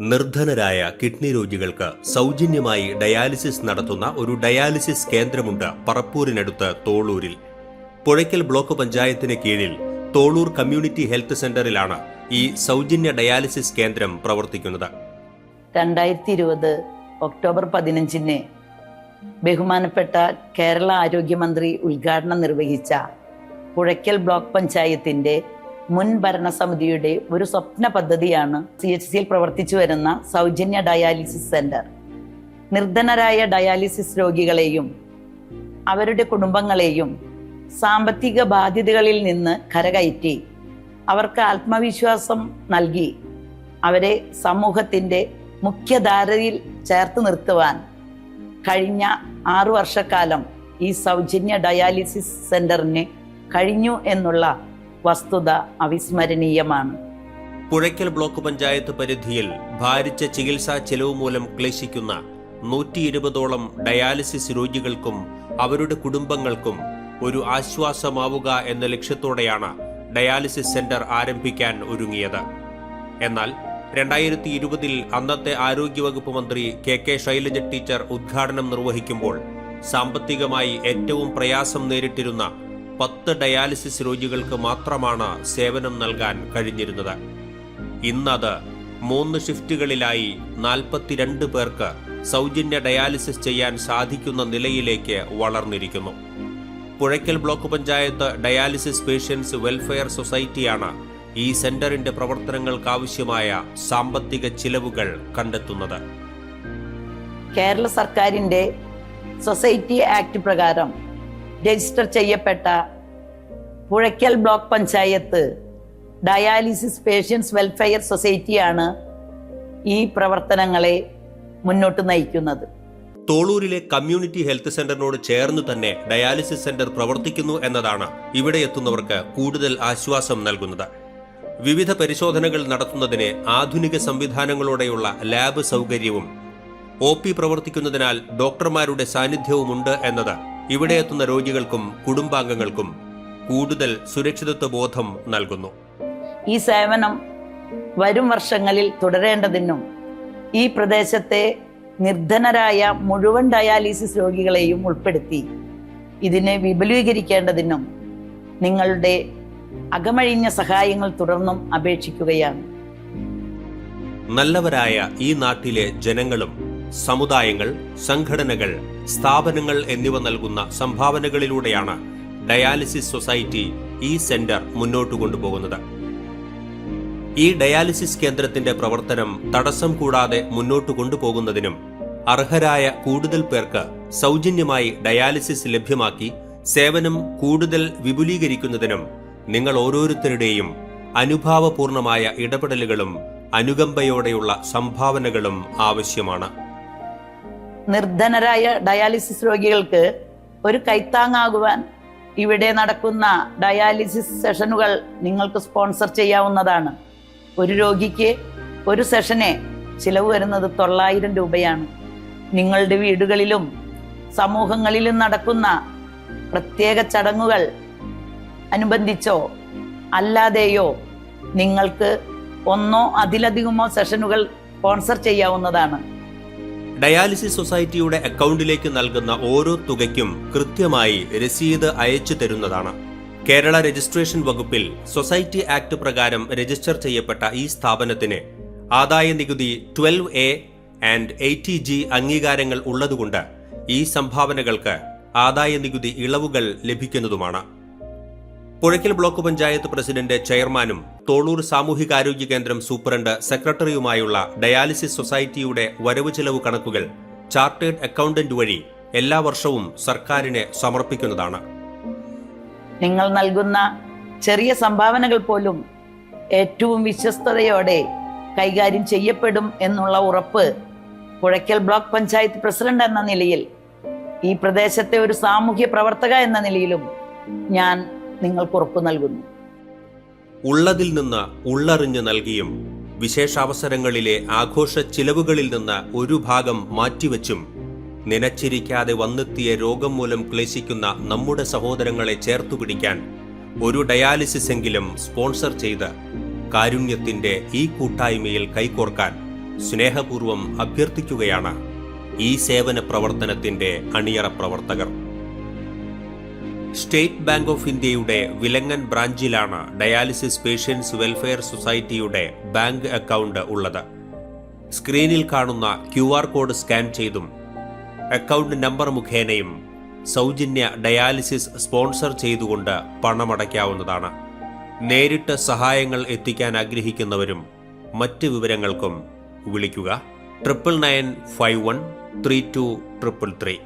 നിർധനരായ കിഡ്നി രോഗികൾക്ക് സൗജന്യമായി ഡയാലിസിസ് നടത്തുന്ന ഒരു ഡയാലിസിസ് കേന്ദ്രമുണ്ട് പറപ്പൂരിനടുത്ത് തോളൂരിൽ. പുഴയ്ക്കൽ ബ്ലോക്ക് പഞ്ചായത്തിന് കീഴിൽ തോളൂർ കമ്മ്യൂണിറ്റി ഹെൽത്ത് സെന്ററിലാണ് ഈ സൗജന്യ ഡയാലിസിസ് കേന്ദ്രം പ്രവർത്തിക്കുന്നത്. രണ്ടായിരത്തി ഇരുപത് ഒക്ടോബർ പതിനഞ്ചിന് ബഹുമാനപ്പെട്ട കേരള ആരോഗ്യമന്ത്രി ഉദ്ഘാടനം നിർവഹിച്ച പുഴയ്ക്കൽ ബ്ലോക്ക് പഞ്ചായത്തിന്റെ മുൻ ഭരണസമിതിയുടെ ഒരു സ്വപ്ന പദ്ധതിയാണ് സി എച്ച് സിയിൽ പ്രവർത്തിച്ചു വരുന്ന സൗജന്യ ഡയാലിസിസ് സെന്റർ. നിർധനരായ ഡയാലിസിസ് രോഗികളെയും അവരുടെ കുടുംബങ്ങളെയും സാമ്പത്തിക ബാധ്യതകളിൽ നിന്ന് കരകയറ്റി അവർക്ക് ആത്മവിശ്വാസം നൽകി അവരെ സമൂഹത്തിന്റെ മുഖ്യധാരയിൽ ചേർത്ത് നിർത്തുവാൻ കഴിഞ്ഞ ആറു വർഷക്കാലം ഈ സൗജന്യ ഡയാലിസിസ് സെന്ററിന് കഴിഞ്ഞു എന്നുള്ള വസ്തുത അവിസ്മരണീയമാണ്. പുഴയ്ക്കൽ ബ്ലോക്ക് പഞ്ചായത്ത് പരിധിയിൽ ഭാരിച്ച ചികിത്സാ ചെലവ് മൂലം ക്ലേശിക്കുന്ന നൂറ്റി ഇരുപതോളം ഡയാലിസിസ് രോഗികൾക്കും അവരുടെ കുടുംബങ്ങൾക്കും ഒരു ആശ്വാസമാവുക എന്ന ലക്ഷ്യത്തോടെയാണ് ഡയാലിസിസ് സെന്റർ ആരംഭിക്കാൻ ഒരുങ്ങിയത്. എന്നാൽ രണ്ടായിരത്തി ഇരുപതിൽ അന്നത്തെ ആരോഗ്യവകുപ്പ് മന്ത്രി കെ കെ ശൈലജ ടീച്ചർ ഉദ്ഘാടനം നിർവഹിക്കുമ്പോൾ സാമ്പത്തികമായി ഏറ്റവും പ്രയാസം നേരിട്ടിരുന്ന പത്ത് ഡയാലിസിസ് രോഗികൾക്ക് മാത്രമാണ് സേവനം നൽകാൻ കഴിഞ്ഞിരുന്നത്. ഇന്നത് മൂന്ന് ഷിഫ്റ്റുകളിലായി നാൽപ്പത്തിരണ്ട് പേർക്ക് സൗജന്യ ഡയാലിസിസ് ചെയ്യാൻ സാധിക്കുന്ന നിലയിലേക്ക് വളർന്നിരിക്കുന്നു. Puzhakkal block panchayat dialysis patients welfare സൊസൈറ്റിയാണ് ഈ സെന്ററിന്റെ പ്രവർത്തനങ്ങൾക്കാവശ്യമായ സാമ്പത്തിക ചിലവുകൾ കണ്ടെത്തുന്നത്. കേരള സർക്കാരിന്റെ സൊസൈറ്റി ആക്ട് പ്രകാരം രജിസ്റ്റർ ചെയ്യപ്പെട്ട Puzhakkal block panchayat dialysis patients welfare സൊസൈറ്റിയാണ് ഈ പ്രവർത്തനങ്ങളെ മുന്നോട്ട് നയിക്കുന്നത്. തോളൂരിലെ കമ്മ്യൂണിറ്റി ഹെൽത്ത് സെന്ററിനോട് ചേർന്ന് തന്നെ ഡയാലിസിസ് സെന്റർ പ്രവർത്തിക്കുന്നു എന്നതാണ് ഇവിടെ എത്തുന്നവർക്ക് കൂടുതൽ ആശ്വാസം നൽകുന്നത്. വിവിധ പരിശോധനകൾ നടത്തുന്നതിന് ആധുനിക സംവിധാനങ്ങളോടെയുള്ള ലാബ് സൗകര്യവും ഒ പി പ്രവർത്തിക്കുന്നതിനാൽ ഡോക്ടർമാരുടെ സാന്നിധ്യവുമുണ്ട് എന്നത് ഇവിടെ എത്തുന്ന രോഗികൾക്കും കുടുംബാംഗങ്ങൾക്കും കൂടുതൽ സുരക്ഷിതത്വ ബോധം നൽകുന്നു. ഈ സേവനം വരും വർഷങ്ങളിൽ തുടരേണ്ടതിനും ഈ പ്രദേശത്തെ നിർധനരായ മുഴുവൻ ഡയാലിസിസ് രോഗികളെയും ഉൾപ്പെടുത്തി ഇതിനെ വിപുലീകരിക്കേണ്ടതിനും നിങ്ങളുടെ അകമഴിഞ്ഞ സഹായങ്ങൾ തുടർന്നും അപേക്ഷിക്കുകയാണ്. നല്ലവരായ ഈ നാട്ടിലെ ജനങ്ങളും സമുദായങ്ങൾ സംഘടനകൾ സ്ഥാപനങ്ങൾ എന്നിവ നൽകുന്ന സംഭാവനകളിലൂടെയാണ് ഡയാലിസിസ് സൊസൈറ്റി ഈ സെന്റർ മുന്നോട്ട് കൊണ്ടുപോകുന്നത്. ഈ ഡയാലിസിസ് കേന്ദ്രത്തിന്റെ പ്രവർത്തനം തടസ്സം കൂടാതെ മുന്നോട്ട് കൊണ്ടുപോകുന്നതിനും അർഹരായ കൂടുതൽ പേർക്ക് സൗജന്യമായി ഡയാലിസിസ് ലഭ്യമാക്കി സേവനം കൂടുതൽ വിപുലീകരിക്കുന്നതിനും നിങ്ങൾ ഓരോരുത്തരുടെയും അനുഭാവപൂർണമായ ഇടപെടലുകളും അനുകമ്പയോടെയുള്ള സംഭാവനകളും ആവശ്യമാണ്. നിർധനരായ ഡയാലിസിസ് രോഗികൾക്ക് ഒരു കൈത്താങ്ങാകുവാൻ ഇവിടെ നടക്കുന്ന ഡയാലിസിസ് സെഷനുകൾ നിങ്ങൾക്ക് സ്പോൺസർ ചെയ്യാവുന്നതാണ്. ഒരു രോഗിക്ക് ഒരു സെഷനെ ചിലവ് വരുന്നത് തൊള്ളായിരം രൂപയാണ്. നിങ്ങളുടെ വീടുകളിലും സമൂഹങ്ങളിലും നടക്കുന്ന പ്രത്യേക ചടങ്ങുകൾ അനുബന്ധിച്ചോ അല്ലാതെയോ നിങ്ങൾക്ക് ഒന്നോ അതിലധികമോ സെഷനുകൾ സ്പോൺസർ ചെയ്യാവുന്നതാണ്. ഡയാലിസിസ് സൊസൈറ്റിയുടെ അക്കൗണ്ടിലേക്ക് നൽകുന്ന ഓരോ തുകയ്ക്കും കൃത്യമായി രസീത് അയച്ചു തരുന്നതാണ്. കേരള രജിസ്ട്രേഷൻ വകുപ്പിൽ സൊസൈറ്റി ആക്ട് പ്രകാരം രജിസ്റ്റർ ചെയ്യപ്പെട്ട ഈ സ്ഥാപനത്തിന് ആദായ നികുതി twelve A and eighty G അംഗീകാരങ്ങൾ ഉള്ളതുകൊണ്ട് ഈ സംഭാവനകൾക്ക് ആദായ നികുതി ഇളവുകൾ ലഭിക്കുന്നതുമാണ്. പുഴയ്ക്കൽ ബ്ലോക്ക് പഞ്ചായത്ത് പ്രസിഡന്റ് ചെയർമാനും തോളൂർ സാമൂഹികാരോഗ്യ കേന്ദ്രം സൂപ്രണ്ട് സെക്രട്ടറിയുമായുള്ള ഡയാലിസിസ് സൊസൈറ്റിയുടെ വരവ് ചെലവ് കണക്കുകൾ ചാർട്ടേഡ് അക്കൗണ്ടന്റ് വഴി എല്ലാ വർഷവും സർക്കാരിന് സമർപ്പിക്കുന്നതാണ്. നിങ്ങൾ നൽകുന്ന ചെറിയ സംഭാവനകൾ പോലും ഏറ്റവും വിശ്വസ്തയോടെ കൈകാര്യം ചെയ്യപ്പെടും എന്നുള്ള ഉറപ്പ് പുഴയ്ക്കൽ ബ്ലോക്ക് പഞ്ചായത്ത് പ്രസിഡന്റ് എന്ന നിലയിൽ ഈ പ്രദേശത്തെ ഒരു സാമൂഹ്യ പ്രവർത്തക എന്ന നിലയിലും ഞാൻ നിങ്ങൾക്ക് ഉറപ്പ് നൽകുന്നു. ഉള്ളതിൽ നിന്ന് ഉള്ളറിഞ്ഞ് നൽകിയും വിശേഷാവസരങ്ങളിലെ ആഘോഷ ചിലവുകളിൽ നിന്ന് ഒരു ഭാഗം മാറ്റിവെച്ചും നനച്ചിരിക്കാതെ വന്നെത്തിയ രോഗം മൂലം ക്ലേശിക്കുന്ന നമ്മുടെ സഹോദരങ്ങളെ ചേർത്തുപിടിക്കാൻ ഒരു ഡയാലിസിസ് എങ്കിലും സ്പോൺസർ ചെയ്ത് കാരുണ്യത്തിന്റെ ഈ കൂട്ടായ്മയിൽ കൈകോർക്കാൻ സ്നേഹപൂർവം അഭ്യർത്ഥിക്കുകയാണ് ഈ സേവന പ്രവർത്തനത്തിന്റെ അണിയറ പ്രവർത്തകർ. സ്റ്റേറ്റ് ബാങ്ക് ഓഫ് ഇന്ത്യയുടെ വിലങ്ങൻ ബ്രാഞ്ചിലാണ് ഡയാലിസിസ് പേഷ്യൻസ് വെൽഫെയർ സൊസൈറ്റിയുടെ ബാങ്ക് അക്കൗണ്ട് ഉള്ളത്. സ്ക്രീനിൽ കാണുന്ന ക്യു ആർ കോഡ് സ്കാൻ ചെയ്തും അക്കൗണ്ട് നമ്പർ മുഖേനയും സൗജന്യ ഡയാലിസിസ് സ്പോൺസർ ചെയ്തുകൊണ്ട് പണമടയ്ക്കാവുന്നതാണ്. നേരിട്ട് സഹായങ്ങൾ എത്തിക്കാൻ ആഗ്രഹിക്കുന്നവരും മറ്റ് വിവരങ്ങൾക്കും വിളിക്കുക. Triple nine five one three two triple three.